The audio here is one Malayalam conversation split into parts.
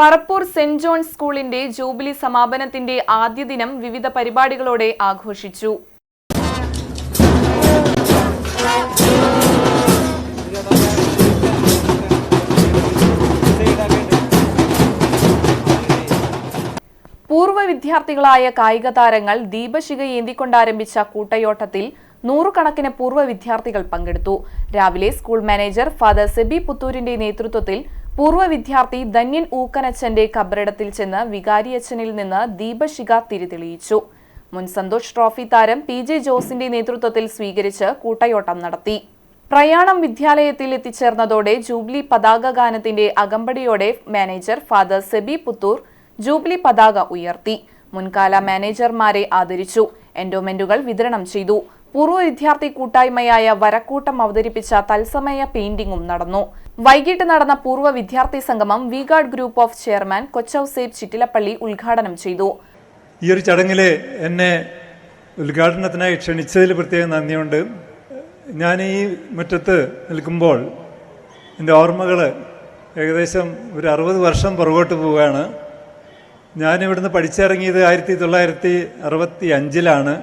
പറപ്പൂർ സെന്റ് ജോൺസ് സ്കൂളിന്റെ ജൂബിലി സമാപനത്തിന്റെ ആദ്യ ദിനം വിവിധ പരിപാടികളോടെ ആഘോഷിച്ചു. പൂർവ വിദ്യാർത്ഥികളായ കായിക താരങ്ങൾ ദീപശിഖ ഏന്തിക്കൊണ്ടാരംഭിച്ച കൂട്ടയോട്ടത്തിൽ നൂറുകണക്കിന് പൂർവ വിദ്യാർത്ഥികൾ പങ്കെടുത്തു. രാവിലെ സ്കൂൾ മാനേജർ ഫാദർ സെബി പുത്തൂരിന്റെ നേതൃത്വത്തിൽ പൂർവ വിദ്യാർത്ഥി ധന്യൻ ഊക്കനച്ചന്റെ കബറിടത്തിൽ ചെന്ന് വികാരിയച്ഛനിൽ നിന്ന് ദീപശിഖ തിരിതെളിയിച്ചു. മുൻ സന്തോഷ് ട്രോഫി താരം പി ജെ ജോസിന്റെ നേതൃത്വത്തിൽ സ്വീകരിച്ച് കൂട്ടയോട്ടം നടത്തി. പ്രയാണം വിദ്യാലയത്തിൽ എത്തിച്ചേർന്നതോടെ ജൂബിലി പതാക ഗാനത്തിന്റെ അകമ്പടിയോടെ manager father Sebi Puthur jubilee പതാക ഉയർത്തി. മുൻകാല മാനേജർമാരെ ആദരിച്ചു. എൻഡോമെന്റുകൾ വിതരണം ചെയ്തു. പൂർവ വിദ്യാർത്ഥി കൂട്ടായ്മയായ വരക്കൂട്ടം അവതരിപ്പിച്ച തത്സമയ പെയിന്റിംഗും നടന്നു. വൈകിട്ട് നടന്ന പൂർവ വിദ്യാർത്ഥി സംഗമം V guard group of chairman Kochouseph Chittilappilly ഉദ്ഘാടനം ചെയ്തു. ഈ ഒരു ചടങ്ങിൽ എന്നെ ഉദ്ഘാടനത്തിനായി ക്ഷണിച്ചതിൽ പ്രത്യേകം നന്ദിയുണ്ട്. ഞാൻ ഈ മുറ്റത്ത് നിൽക്കുമ്പോൾ എന്റെ ഓർമ്മകൾ ഏകദേശം ഒരു അറുപത് വർഷം പുറകോട്ട് പോവുകയാണ്. ഞാനിവിടുന്ന് പഠിച്ചിറങ്ങിയത് ആയിരത്തി തൊള്ളായിരത്തി അറുപത്തി അഞ്ചിലാണ്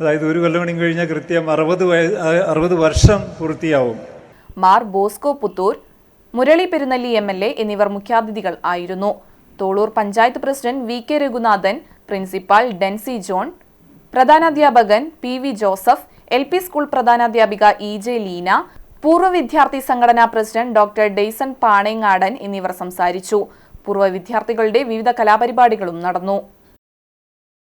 അതായത് ഒരു കൊല്ലം കൂടി കഴിഞ്ഞാൽ കൃത്യം അറുപത് അറുപത് വർഷം പൂർത്തിയാവും. Mar Bosco Puthur Murali Perunnalli M L A എന്നിവർ മുഖ്യാതിഥികൾ ആയിരുന്നു. Tholur panchayat president V K Raghunathan principal Densy John പ്രധാനാധ്യാപകൻ P V Joseph L P school പ്രധാനാധ്യാപിക E J Leena പൂർവ വിദ്യാർത്ഥി സംഘടനാ പ്രസിഡന്റ് ഡോക്ടർ ഡെയ്സൺ പാണേങ്ങാടൻ എന്നിവർ സംസാരിച്ചു. പൂർവ വിദ്യാർത്ഥികളുടെ വിവിധ കലാപരിപാടികളും നടന്നു.